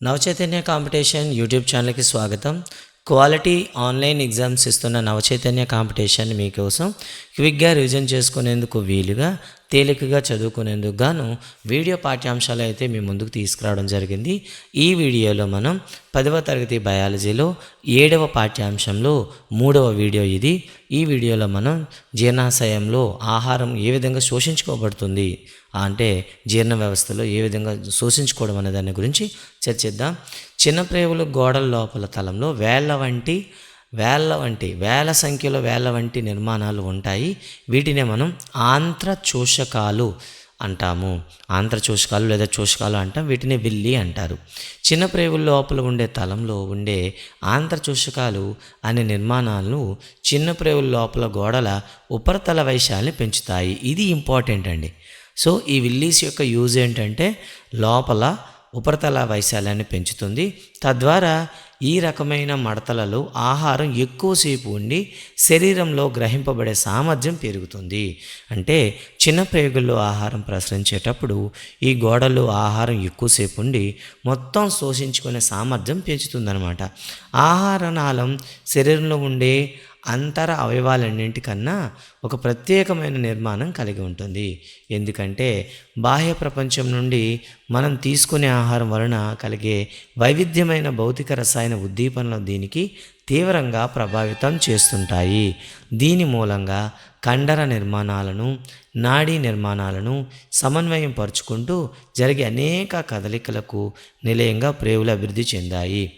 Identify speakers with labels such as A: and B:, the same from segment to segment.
A: Navachaitanya competition YouTube ఛానల్కి స్వాగతం. Quality online exams ఇస్తున్న నవచైతన్య కాంపిటీషన్ మీకోసం క్విక్గా రివిజన్ చేసుకునేందుకు వీలుగా తేలికగా చదువుకునేందుకు గాను వీడియో పాఠ్యాంశాలు అయితే మీ ముందుకు తీసుకురావడం జరిగింది. ఈ వీడియోలో మనం పదవ తరగతి బయాలజీలో ఏడవ పాఠ్యాంశంలో మూడవ వీడియో ఇది. ఈ వీడియోలో మనం జీర్ణాశయంలో ఆహారం ఏ విధంగా శోషించుకోబడుతుంది అంటే జీర్ణ వ్యవస్థలో ఏ విధంగా శోషించుకోవడం అనే దాని గురించి చర్చిద్దాం. చిన్న ప్రేవులు గోడల లోపల తలంలో వేళ్ళ వంటి వేళ్ళ వంటి వేల సంఖ్యలో వేళ్ళ వంటి నిర్మాణాలు ఉంటాయి. వీటినే మనం ఆంత్రచోషకాలు అంటాము. ఆంధ్రచోషకాలు లేదా చోషకాలు అంటాం. వీటిని విల్లి అంటారు. చిన్న ప్రేవుల లోపల ఉండే తలంలో ఉండే ఆంధ్రచోషకాలు అనే నిర్మాణాలను చిన్న ప్రేవుల లోపల గోడల ఉపరితల వైశాల్ని పెంచుతాయి. ఇది ఇంపార్టెంట్ అండి. సో ఈ విల్లీస్ యొక్క యూజ్ ఏంటంటే లోపల ఉపరితల వైశాల్యాన్ని పెంచుతుంది. తద్వారా ఈ రకమైన మడతలలో ఆహారం ఎక్కువసేపు ఉండి శరీరంలో గ్రహింపబడే సామర్థ్యం పెరుగుతుంది. అంటే చిన్న ప్రేగుల్లో ఆహారం ప్రసరించేటప్పుడు ఈ గోడలు ఆహారం ఎక్కువసేపు ఉండి మొత్తం శోషించుకునే సామర్థ్యం పెంచుతుందనమాట ఆహార నాళం శరీరంలో ఉండే అంతర అవయవాలన్నింటికన్నా ఒక ప్రత్యేకమైన నిర్మాణం కలిగి ఉంటుంది. ఎందుకంటే బాహ్య ప్రపంచం నుండి మనం తీసుకునే ఆహారం వలన కలిగే వైవిధ్యమైన భౌతిక రసాయన ఉద్దీపనలు దీనికి తీవ్రంగా ప్రభావితం చేస్తుంటాయి. దీని మూలంగా కండర నిర్మాణాలను నాడీ నిర్మాణాలను సమన్వయం పరుచుకుంటూ జరిగే అనేక కదలికలకు నిలయంగా ప్రేవులు అభివృద్ధి చెందాయి.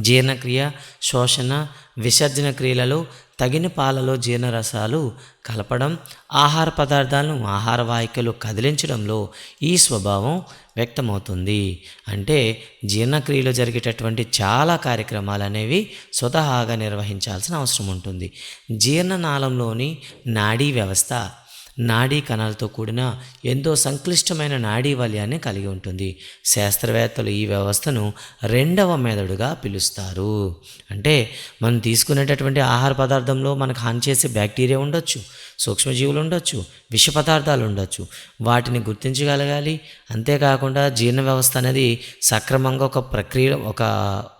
A: జీర్ణక్రియ శోషణ విసర్జన క్రియలలో తగిన పాలలో జీర్ణరసాలు కలపడం ఆహార పదార్థాలను ఆహార వాహికలు కదిలించడంలో ఈ స్వభావం వ్యక్తమవుతుంది. అంటే జీర్ణక్రియలో జరిగేటటువంటి చాలా కార్యక్రమాలు అనేవి స్వతహాగా నిర్వహించాల్సిన అవసరం ఉంటుంది. జీర్ణనాళంలోని నాడీ వ్యవస్థ నాడీ కణాలతో కూడిన ఎంతో సంక్లిష్టమైన నాడీ వలయాన్ని కలిగి ఉంటుంది. శాస్త్రవేత్తలు ఈ వ్యవస్థను రెండవ మెదడుగా పిలుస్తారు. అంటే మనం తీసుకునేటటువంటి ఆహార పదార్థంలో మనకు హాని చేసే బ్యాక్టీరియా ఉండొచ్చు సూక్ష్మజీవులు ఉండొచ్చు విష పదార్థాలు ఉండొచ్చు. వాటిని గుర్తించగలగాలి అంతేకాకుండా జీర్ణ వ్యవస్థ అనేది సక్రమంగా ఒక ప్రక్రియ ఒక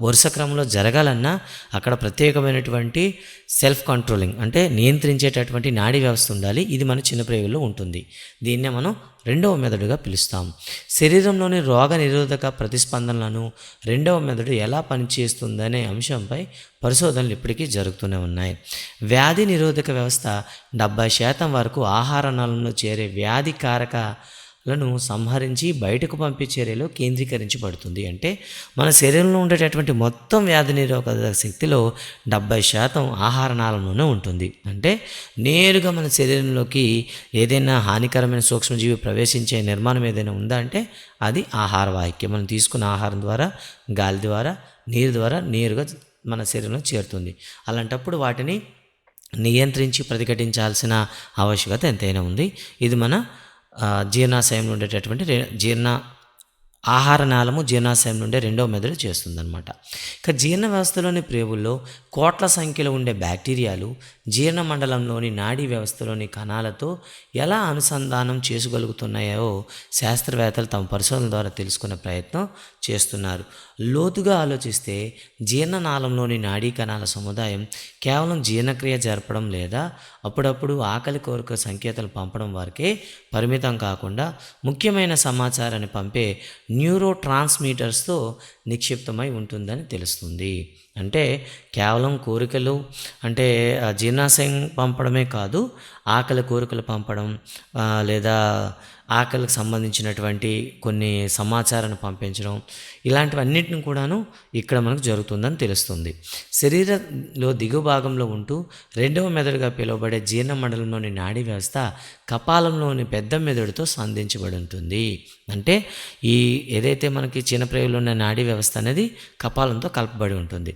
A: వరుస క్రమంలో జరగాలన్నా అక్కడ ప్రత్యేకమైనటువంటి సెల్ఫ్ కంట్రోలింగ్ అంటే నియంత్రించేటటువంటి నాడీ వ్యవస్థ ఉండాలి. ఇది మన చిన్న ప్రేగుల్లో ఉంటుంది. దీన్నే మనం రెండవ మెదడుగా పిలుస్తాం. శరీరంలోని రోగ నిరోధక ప్రతిస్పందనలను రెండవ మెదడు ఎలా పనిచేస్తుందనే అంశంపై పరిశోధనలు ఇప్పటికీ జరుగుతూనే ఉన్నాయి. వ్యాధి నిరోధక వ్యవస్థ డెబ్బై శాతం వరకు ఆహార నాళంలో చేరే వ్యాధి లను సంహరించి బయటకు పంపే చర్యలో కేంద్రీకరించబడుతుంది. అంటే మన శరీరంలో ఉండేటటువంటి మొత్తం వ్యాధి నిరోధక శక్తిలో డెబ్బై శాతం ఆహార నాళంలోనే ఉంటుంది. అంటే నేరుగా మన శరీరంలోకి ఏదైనా హానికరమైన సూక్ష్మజీవి ప్రవేశించే నిర్మాణం ఏదైనా ఉందా అంటే అది ఆహార వాహిక్యం మనం తీసుకున్న ఆహారం ద్వారా గాలి ద్వారా నీరు ద్వారా నేరుగా మన శరీరంలో చేరుతుంది. అలాంటప్పుడు వాటిని నియంత్రించి ప్రతిఘటించాల్సిన ఆవశ్యకత ఎంతైనా ఉంది. ఇది మన జీర్ణాశయంలో ఉండేటటువంటి జీర్ణ ఆహార నాళము జీర్ణాశయం నుండే రెండవ మెదడు చేస్తుందన్నమాట. ఇక జీర్ణ వ్యవస్థలోని ప్రేవుల్లో కోట్ల సంఖ్యలో ఉండే బ్యాక్టీరియాలు జీర్ణ మండలంలోని నాడీ వ్యవస్థలోని కణాలతో ఎలా అనుసంధానం చేసుకోగలుగుతున్నాయో శాస్త్రవేత్తలు తమ పరిశోధన ద్వారా తెలుసుకునే ప్రయత్నం చేస్తున్నారు. లోతుగా ఆలోచిస్తే జీర్ణనాళంలోని నాడీ కణాల సముదాయం కేవలం జీర్ణక్రియ జరపడం లేదా అప్పుడప్పుడు ఆకలి కోరిక సంకేతాలు పంపడం వరకే పరిమితం కాకుండా ముఖ్యమైన సమాచారాన్ని పంపే న్యూరో ట్రాన్స్మీటర్స్తో నిక్షిప్తమై ఉంటుందని తెలుస్తుంది. అంటే కేవలం కోరికలు అంటే జీర్ణాశయం పంపడమే కాదు ఆకలి కోరికలు పంపడం లేదా ఆకలికి సంబంధించినటువంటి కొన్ని సమాచారాన్ని పంపించడం ఇలాంటివన్నిటిని కూడాను ఇక్కడ మనకు జరుగుతుందని తెలుస్తుంది. శరీరంలో దిగువ భాగంలో ఉంటూ రెండవ మెదడుగా పిలువబడే జీర్ణ మండలంలోని నాడీ వ్యవస్థ కపాలంలోని పెద్ద మెదడుతో సంధించబడి ఉంటుంది అంటే ఈ ఏదైతే మనకి చిన్న ప్రేగులో ఉన్న నాడీ వ్యవస్థ అనేది కపాలంతో కలపబడి ఉంటుంది.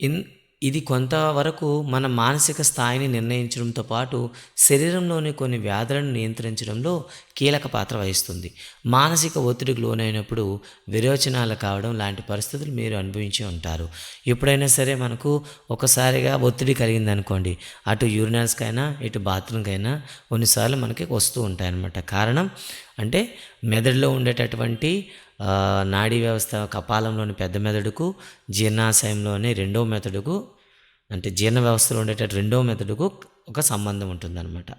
A: ఇన్ ఇది కొంతవరకు మన మానసిక స్థాయిని నిర్ణయించడంతో పాటు శరీరంలోని కొన్ని వ్యాధులను నియంత్రించడంలో కీలక పాత్ర వహిస్తుంది. మానసిక ఒత్తిడికి లోనైనప్పుడు విరోచనాలు కావడం లాంటి పరిస్థితులు మీరు అనుభవించి ఉంటారు. ఎప్పుడైనా సరే మనకు ఒకసారిగా ఒత్తిడి కలిగింది అనుకోండి అటు యూరినల్స్కైనా ఇటు బాత్రూమ్కైనా కొన్నిసార్లు మనకి వస్తూ ఉంటాయన్నమాట. కారణం అంటే మెదడులో ఉండేటటువంటి నాడీ వ్యవస్థ కపాలంలోని పెద్ద మెదడుకు జీర్ణాశయంలోని రెండో మెదడుకు అంటే జీర్ణ వ్యవస్థలో ఉండేటట్టు రెండో మెదడుకు ఒక సంబంధం ఉంటుందన్నమాట.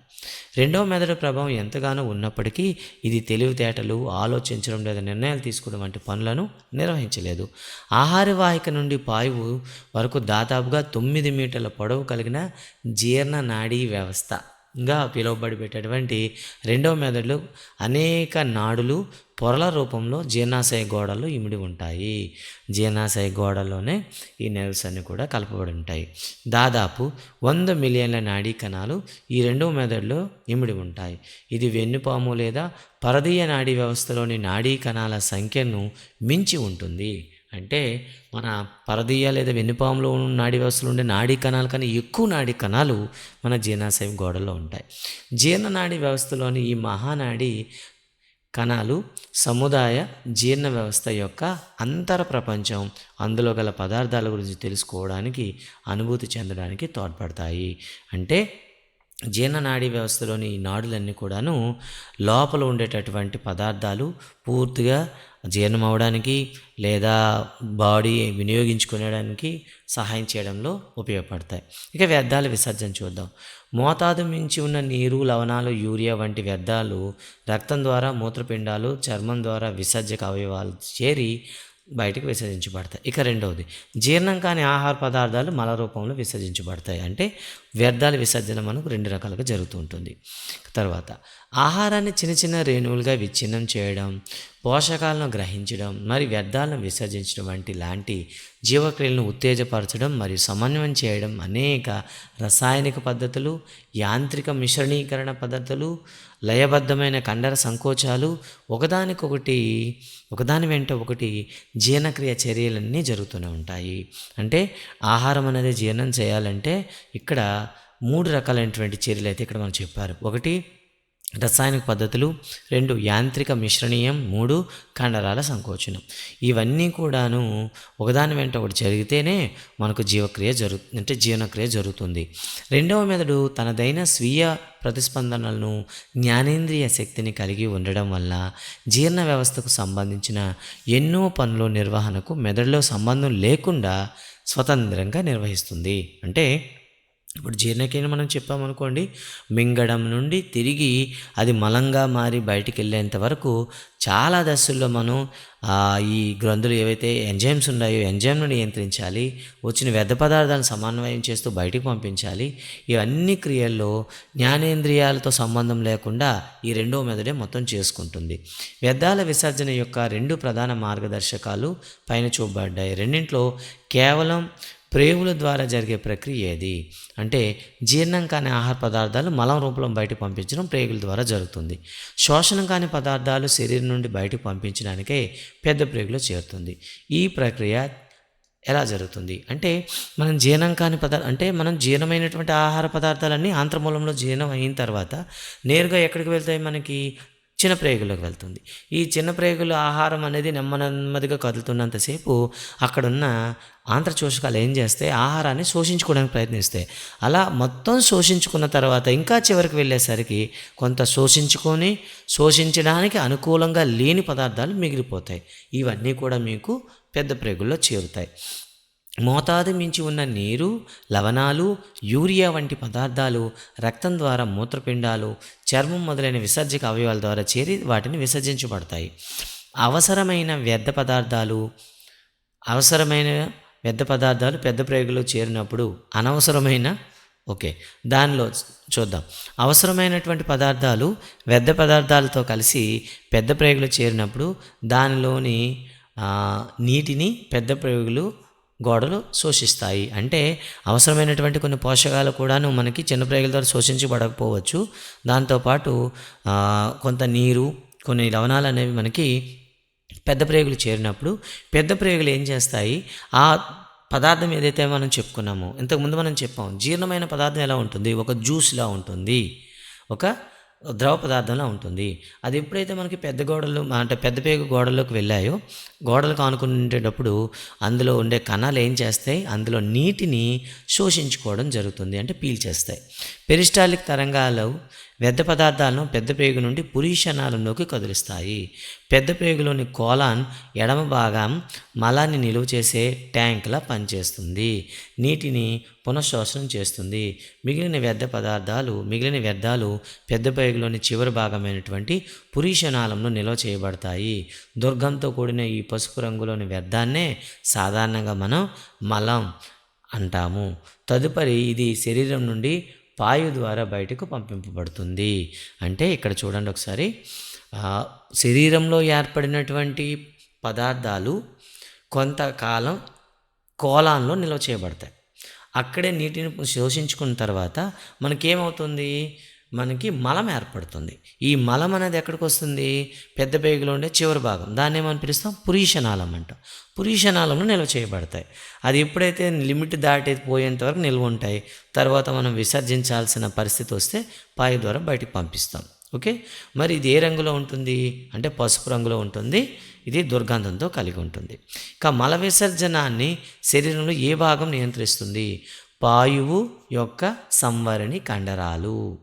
A: రెండో మెదడు ప్రభావం ఎంతగానో ఉన్నప్పటికీ ఇది తెలివితేటలు ఆలోచించడం లేదా నిర్ణయాలు తీసుకోవడం వంటి పనులను నిర్వహించలేదు. ఆహారవాహిక నుండి పాయువు వరకు దాదాపుగా తొమ్మిది మీటర్ల పొడవు కలిగిన జీర్ణ నాడీ వ్యవస్థ. గా పిలువబడి పెట్టేటువంటి రెండవ మెదడులో అనేక నాడులు పొరల రూపంలో జీర్ణాశయ గోడలు ఇమిడి ఉంటాయి. జీర్ణాశయ గోడల్లోనే ఈ నెర్వ్స్ అన్ని కూడా కలపబడి ఉంటాయి. దాదాపు వంద మిలియన్ల నాడీ కణాలు ఈ రెండవ మెదడులో ఇమిడి ఉంటాయి. ఇది వెన్నుపాము లేదా పరదీయ నాడీ వ్యవస్థలోని నాడీ కణాల సంఖ్యను మించి ఉంటుంది. అంటే మన పరదీయ లేదా వెన్నుపాములో ఉన్న నాడీ వ్యవస్థలో ఉండే నాడీ కణాలు కన్నా ఎక్కువ నాడీ కణాలు మన జీర్ణాశయం గోడలో ఉంటాయి. జీర్ణనాడీ వ్యవస్థలోని ఈ మహానాడి కణాలు సముదాయ జీర్ణ వ్యవస్థ యొక్క అంతర ప్రపంచం. అందులో గల పదార్థాల గురించి తెలుసుకోవడానికి అనుభూతి చెందడానికి తోడ్పడతాయి. అంటే జీర్ణనాడీ వ్యవస్థలోని ఈ నాడులన్నీ కూడాను లోపల ఉండేటటువంటి పదార్థాలు పూర్తిగా జీర్ణం అవడానికి లేదా బాడీ వినియోగించుకునేడానికి సహాయం చేయడంలో ఉపయోగపడతాయి. ఇక వ్యర్థాల విసర్జన చూద్దాం. మోతాదు మించి ఉన్న నీరు లవణాలు యూరియా వంటి వ్యర్థాలు రక్తం ద్వారా మూత్రపిండాలు చర్మం ద్వారా విసర్జక అవయవాలు చేరి బయటకు విసర్జించబడతాయి. ఇక రెండవది జీర్ణం కాని ఆహార పదార్థాలు మల రూపంలో విసర్జించబడతాయి. అంటే వ్యర్థాల విసర్జన మనకు రెండు రకాలుగా జరుగుతూ ఉంటుంది. తర్వాత ఆహారాన్ని చిన్న చిన్న రేణువులుగా విచ్ఛిన్నం చేయడం పోషకాలను గ్రహించడం మరి వ్యర్థాలను విసర్జించడం వంటి లాంటి జీవక్రియలను ఉత్తేజపరచడం మరియు సమన్వయం చేయడం అనేక రసాయనిక పద్ధతులు యాంత్రిక మిశ్రణీకరణ పద్ధతులు లయబద్ధమైన కండర సంకోచాలు ఒకదానికొకటి ఒకదాని వెంట ఒకటి జీర్ణక్రియ చర్యలన్నీ జరుగుతూనే ఉంటాయి. అంటే ఆహారం అనేది జీర్ణం చేయాలంటే ఇక్కడ మూడు రకాలైనటువంటి చర్యలు అయితే ఇక్కడ మనం చెప్పారు. ఒకటి రసాయనిక పద్ధతులు రెండు యాంత్రిక మిశ్రణీయం మూడు కండరాల సంకోచనం. ఇవన్నీ కూడాను ఒకదాని వెంట ఒకటి జరిగితేనే మనకు జీవక్రియ జరుగు అంటే జీవనక్రియ జరుగుతుంది. రెండవ మెదడు తనదైన స్వీయ ప్రతిస్పందనలను జ్ఞానేంద్రియ శక్తిని కలిగి ఉండడం వల్ల జీర్ణ వ్యవస్థకు సంబంధించిన ఎన్నో పనుల నిర్వహణకు మెదడులో సంబంధం లేకుండా స్వతంత్రంగా నిర్వహిస్తుంది. అంటే ఇప్పుడు జీర్ణక్రియను మనం చెప్పామనుకోండి మింగడం నుండి తిరిగి అది మలంగా మారి బయటికి వెళ్ళేంత వరకు చాలా దశల్లో మనం ఈ గ్రంథులు ఏవైతే ఎంజైమ్స్ ఉన్నాయో ఎంజైమ్ను నియంత్రించాలి వచ్చిన వ్యర్థ పదార్థాలను సమన్వయం చేస్తూ బయటికి పంపించాలి ఇవన్నీ క్రియల్లో జ్ఞానేంద్రియాలతో సంబంధం లేకుండా ఈ రెండో మెదడే మొత్తం చేసుకుంటుంది. వ్యర్థాల విసర్జన యొక్క రెండు ప్రధాన మార్గదర్శకాలు పైన చూపబడ్డాయి. రెండింట్లో కేవలం ప్రేగుల ద్వారా జరిగే ప్రక్రియ ఏది? అంటే జీర్ణం కాని ఆహార పదార్థాలు మలం రూపంలో బయటకు పంపించడం ప్రేగుల ద్వారా జరుగుతుంది. శోషణం కాని పదార్థాలు శరీరం నుండి బయటకు పంపించడానికే పెద్ద ప్రేగులో చేరుతుంది. ఈ ప్రక్రియ ఎలా జరుగుతుంది? అంటే మనం జీర్ణం కాని పదార్థ అంటే మనం జీర్ణమైనటువంటి ఆహార పదార్థాలన్నీ ఆంత్రమూలంలో జీర్ణం అయిన తర్వాత నేరుగా ఎక్కడికి వెళ్తాయి మనకి? చిన్న ప్రేగులోకి వెళ్తుంది. ఈ చిన్న ప్రేగుల ఆహారం అనేది నెమ్మ నెమ్మదిగా కదులుతున్నంతసేపు అక్కడున్న ఆంధ్రచోషకాలు ఏం చేస్తే ఆహారాన్ని శోషించుకోవడానికి ప్రయత్నిస్తాయి. అలా మొత్తం శోషించుకున్న తర్వాత ఇంకా చివరికి వెళ్ళేసరికి కొంత శోషించుకొని శోషించడానికి అనుకూలంగా లేని పదార్థాలు మిగిలిపోతాయి. ఇవన్నీ కూడా మీకు పెద్ద ప్రేగుల్లో చేరుతాయి. మోతాదు మించి ఉన్న నీరు లవణాలు యూరియా వంటి పదార్థాలు రక్తం ద్వారా మూత్రపిండాలు చర్మం మొదలైన విసర్జక అవయవాల ద్వారా చేరి వాటిని విసర్జించబడతాయి. అవసరమైన వ్యర్థ పదార్థాలు అవసరమైన వ్యర్థ పదార్థాలు పెద్ద ప్రేగులో చేరినప్పుడు అనవసరమైన ఓకే దానిలో చూద్దాం. అవసరమైనటువంటి పదార్థాలు వ్యర్థ పదార్థాలతో కలిసి పెద్ద ప్రేగులు చేరినప్పుడు దానిలోని నీటిని పెద్ద ప్రేగులు గోడలు శోషిస్తాయి. అంటే అవసరమైనటువంటి కొన్ని పోషకాలు కూడాను మనకి చిన్న ప్రేగుల ద్వారా శోషించబడకపోవచ్చు. దాంతోపాటు కొంత నీరు కొన్ని లవణాలు అనేవి మనకి పెద్ద ప్రేగులు చేరినప్పుడు పెద్ద ప్రేగులు ఏం చేస్తాయి? ఆ పదార్థం ఏదైతే మనం చెప్పుకున్నామో ఇంతకుముందు మనం చెప్పాం జీర్ణమైన పదార్థం ఎలా ఉంటుంది? ఒక జ్యూస్లా ఉంటుంది. ఒక ద్రవ పదార్థంలో ఉంటుంది. అది ఎప్పుడైతే మనకి పెద్ద గోడలు అంటే పెద్ద పేగు గోడల్లోకి వెళ్ళాయో గోడలకు ఆనుకునేటప్పుడు అందులో ఉండే కణాలు ఏం చేస్తాయి? అందులో నీటిని శోషించుకోవడం జరుగుతుంది అంటే పీల్చేస్తాయి. పెరిస్టాలిక్ తరంగాలు వ్యర్థ పదార్థాలను పెద్ద పేగు నుండి పురీషనాలంలోకి కదిలిస్తాయి. పెద్ద పేగులోని కోలాన్ ఎడమ భాగం మలాన్ని నిలువ చేసే ట్యాంక్లా పనిచేస్తుంది. నీటిని పునఃశోషణం చేస్తుంది. మిగిలిన వ్యర్థ పదార్థాలు మిగిలిన వ్యర్థాలు పెద్ద పేగులోని చివరి భాగమైనటువంటి పురీషనాళంలో నిల్వ చేయబడతాయి. దుర్గంతో కూడిన ఈ పసుపు రంగులోని వ్యర్థాన్నే సాధారణంగా మనం మలం అంటాము. తదుపరి ఇది శరీరం నుండి పాయు ద్వారా బయటకు పంపింపబడుతుంది. అంటే ఇక్కడ చూడండి ఒకసారి. శరీరంలో ఏర్పడినటువంటి పదార్థాలు కొంతకాలం కోలాన్లో నిల్వ చేయబడతాయి. అక్కడే నీటిని శోషించుకున్న తర్వాత మనకేమవుతుంది? మనకి మలం ఏర్పడుతుంది. ఈ మలం అనేది ఎక్కడికి వస్తుంది? పెద్ద పేగులో ఉండే చివరి భాగం. దాన్ని మనం పిలుస్తాం? పురీషనాళం అంటాం. పురీషనాళంలో నిల్వ చేయబడతాయి. అది ఎప్పుడైతే లిమిట్ దాటి పోయేంత వరకు నిల్వ ఉంటాయి తర్వాత మనం విసర్జించాల్సిన పరిస్థితి వస్తే పాయ ద్వారా బయటికి పంపిస్తాం. ఓకే? మరి ఇది ఏ రంగులో ఉంటుంది? అంటే పసుపు రంగులో ఉంటుంది. ఇది దుర్గంధంతో కలిగి ఉంటుంది. ఇక మల విసర్జనాన్ని శరీరంలో ఏ భాగం నియంత్రిస్తుంది? పాయువు యొక్క సంవరణి కండరాలు.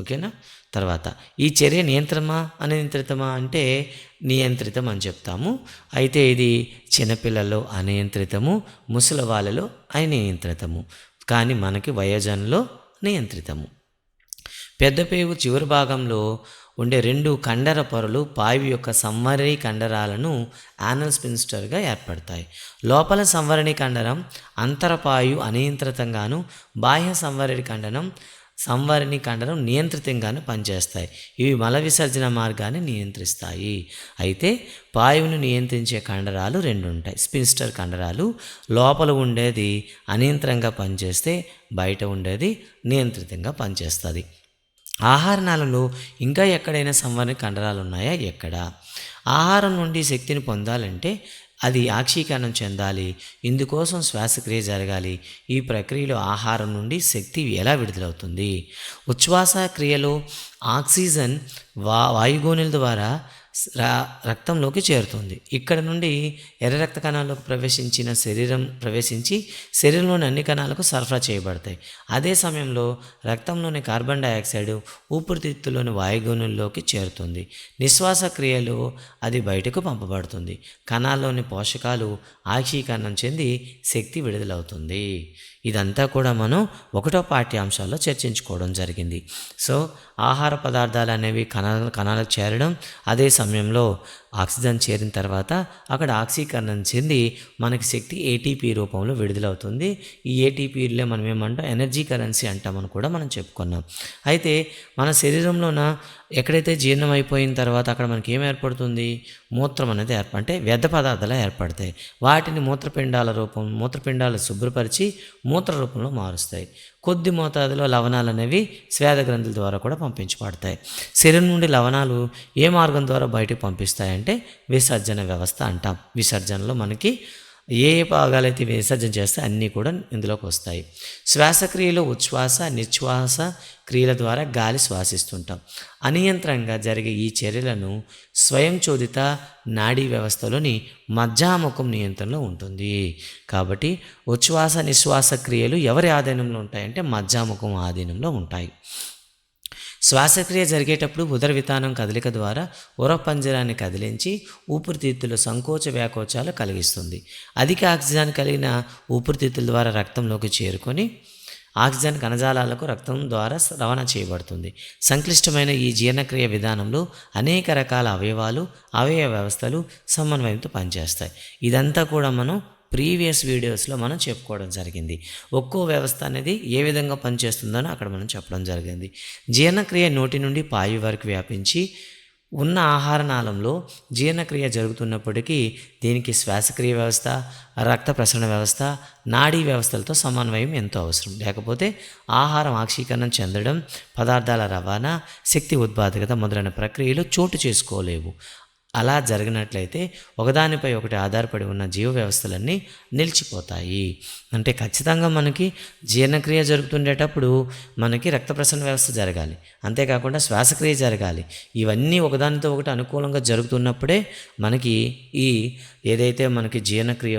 A: ఓకేనా? తర్వాత ఈ చర్య నియంత్రమా అనియంత్రితమా అంటే నియంత్రితం అని చెప్తాము. అయితే ఇది చిన్నపిల్లల్లో అనియంత్రితము ముసలి వాళ్ళలో అనియంత్రితము కానీ మనకి వయోజనంలో నియంత్రితము. పెద్ద పేగు చివరి భాగంలో ఉండే రెండు కండర పొరలు పాయువు యొక్క సంవరణి కండరాలను యానల్ స్పిన్స్టర్గా ఏర్పడతాయి. లోపల సంవరణి కండరం అంతరపాయు అనియంత్రితంగాను బాహ్య సంవరణి కండరం సంవరిణి కండరం నియంత్రితంగానే పనిచేస్తాయి. ఇవి మల విసర్జన మార్గాన్ని నియంత్రిస్తాయి. అయితే పాయువును నియంత్రించే కండరాలు రెండు ఉంటాయి స్పిన్స్టర్ కండరాలు లోపల ఉండేది అనియంత్రంగా పనిచేస్తే బయట ఉండేది నియంత్రితంగా పనిచేస్తుంది. ఆహారనాళంలో ఇంకా ఎక్కడైనా సంవరణ కండరాలు ఉన్నాయా? ఎక్కడ? ఆహారం నుండి శక్తిని పొందాలంటే అది ఆక్షీకరణం చెందాలి. ఇందుకోసం శ్వాసక్రియ జరగాలి. ఈ ప్రక్రియలో ఆహారం నుండి శక్తి ఎలా విడుదలవుతుంది? ఉచ్ఛ్వాస క్రియలో ఆక్సిజన్ వా వాయుగోనుల ద్వారా రక్తంలోకి చేరుతుంది. ఇక్కడ నుండి ఎర్ర రక్త కణాలకు ప్రవేశించిన శరీరం ప్రవేశించి శరీరంలోని అన్ని కణాలకు సరఫరా చేయబడతాయి. అదే సమయంలో రక్తంలోని కార్బన్ డయాక్సైడ్ ఊపిరితిత్తులోని వాయుగుణుల్లోకి చేరుతుంది. నిశ్వాస క్రియలో అది బయటకు పంపబడుతుంది. కణాల్లోని పోషకాలు ఆక్షీకరణం చెంది శక్తి విడుదలవుతుంది. ఇదంతా కూడా మనం ఒకటో పాఠ్యాంశాల్లో చర్చించుకోవడం జరిగింది. సో ఆహార పదార్థాలు అనేవి కణాల కణాలకు చేరడం అదే సమయంలో ఆక్సిజన్ చేరిన తర్వాత అక్కడ ఆక్సీకరణం చెంది మనకి శక్తి ఏటీపీ రూపంలో విడుదలవుతుంది. ఈ ఏటీపీలో మనం ఏమంటాం? ఎనర్జీ కరెన్సీ అంటామని కూడా మనం చెప్పుకున్నాం. అయితే మన శరీరంలోన ఎక్కడైతే జీర్ణం అయిపోయిన తర్వాత అక్కడ మనకి ఏం ఏర్పడుతుంది? మూత్రం అనేది ఏర్ప అంటే వ్యర్థ పదార్థాలు ఏర్పడతాయి. వాటిని మూత్రపిండాల రూపం మూత్రపిండాలు శుభ్రపరిచి మూత్ర రూపంలో మారుస్తాయి. కొద్ది మోతాదులో లవణాలు అనేవి స్వేద గ్రంథుల ద్వారా కూడా పంపించబడతాయి. శరీరం నుండి లవణాలు ఏ మార్గం ద్వారా బయటకు పంపిస్తాయంటే విసర్జన వ్యవస్థ అంటాం. విసర్జనలో మనకి ఏ ఏ భాగాలైతే విసర్జన చేస్తే అన్నీ కూడా ఇందులోకి వస్తాయి. శ్వాసక్రియలో ఉచ్ఛ్వాస నిశ్వాస క్రియల ద్వారా గాలి శ్వాసిస్తుంటాం. అనియంత్రంగా జరిగే ఈ చర్యలను స్వయంచోదిత నాడీ వ్యవస్థలోని మజ్జాముఖం నియంత్రణలో ఉంటుంది. కాబట్టి ఉచ్ఛ్వాస నిశ్వాస క్రియలు ఎవరి ఆధీనంలో ఉంటాయంటే మజ్జాముఖం ఆధీనంలో ఉంటాయి. శ్వాసక్రియ జరిగేటప్పుడు ఉదర విధానం కదలిక ద్వారా ఉరపంజరాన్ని కదిలించి ఊపిరితిత్తుల సంకోచ వ్యాకోచాలు కలిగిస్తుంది. అధిక ఆక్సిజన్ కలిగిన ఊపిరితిత్తుల ద్వారా రక్తంలోకి చేరుకొని ఆక్సిజన్ కణజాలాలకు రక్తం ద్వారా రవాణా చేయబడుతుంది. సంక్లిష్టమైన ఈ జీర్ణక్రియ విధానంలో అనేక రకాల అవయవాలు అవయవ వ్యవస్థలు సమన్వయంతో పనిచేస్తాయి. ఇదంతా కూడా మనం ప్రీవియస్ వీడియోస్లో మనం చెప్పుకోవడం జరిగింది. ఒక్కో వ్యవస్థ అనేది ఏ విధంగా పనిచేస్తుందని అక్కడ మనం చెప్పడం జరిగింది. జీర్ణక్రియ నోటి నుండి పాయు వరకు వ్యాపించి ఉన్న ఆహార నాళంలో జీర్ణక్రియ జరుగుతున్నప్పటికీ దీనికి శ్వాసక్రియ వ్యవస్థ రక్త ప్రసరణ వ్యవస్థ నాడీ వ్యవస్థలతో సమన్వయం ఎంతో అవసరం. లేకపోతే ఆహారం ఆక్షీకరణం చెందడం పదార్థాల రవాణా శక్తి ఉత్పాదకత మొదలైన ప్రక్రియలు చోటు చేసుకోలేవు. అలా జరిగినట్లయితే ఒకదానిపై ఒకటి ఆధారపడి ఉన్న జీవ వ్యవస్థలన్నీ నిలిచిపోతాయి. అంటే ఖచ్చితంగా మనకి జీర్ణక్రియ జరుగుతుండేటప్పుడు మనకి రక్త ప్రసరణ వ్యవస్థ జరగాలి. అంతేకాకుండా శ్వాసక్రియ జరగాలి. ఇవన్నీ ఒకదానితో ఒకటి అనుకూలంగా జరుగుతున్నప్పుడే మనకి ఈ ఏదైతే మనకి జీర్ణక్రియ